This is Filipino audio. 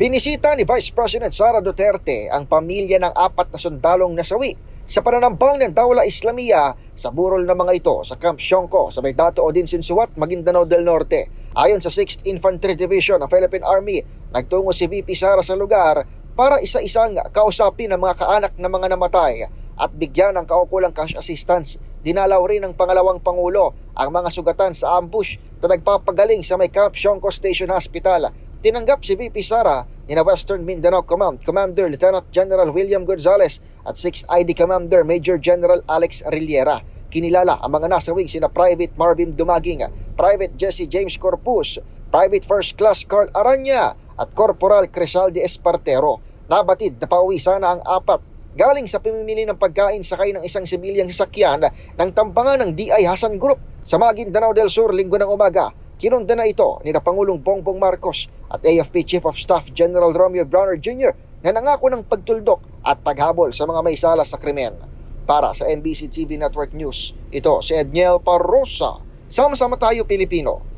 Binisita ni Vice President Sara Duterte ang pamilya ng apat na sundalong nasawi sa pananambang ng Dawla Islamia sa burol ng mga ito sa Camp Siongco sa may Dato Odin Sinsuat, Maguindanao del Norte. Ayon sa 6th Infantry Division ng Philippine Army, nagtungo si VP Sara sa lugar para isa-isang kausapin ang mga kaanak ng mga namatay at bigyan ng kaukulang cash assistance. Dinalaw rin ng pangalawang pangulo ang mga sugatan sa ambush na nagpapagaling sa may Camp Siongco Station Hospital. Tinanggap si VP Sara ni na Western Mindanao Command Commander Lieutenant General William Gonzales at 6 ID Commander Major General Alex Riliera. Kinilala ang mga nasawing sina Private Marvin Dumaging, Private Jesse James Corpus, Private First Class Carl Aranya at Corporal Crisalde Espartero. Nabatid na pauwi sana ang apat galing sa pamimili ng pagkain sakay ng isang sibilyang sasakyan ng tampangan ng DI Hasan Group sa Maguindanao del Sur linggo ng umaga. Kinunda na ito ni na Pangulong Bongbong Marcos at AFP Chief of Staff General Romeo Browner Jr. na nangako ng pagtuldok at paghabol sa mga may sala sa krimen. Para sa NBC TV Network News, ito si Edniel Parrosa. Sama-sama tayo Pilipino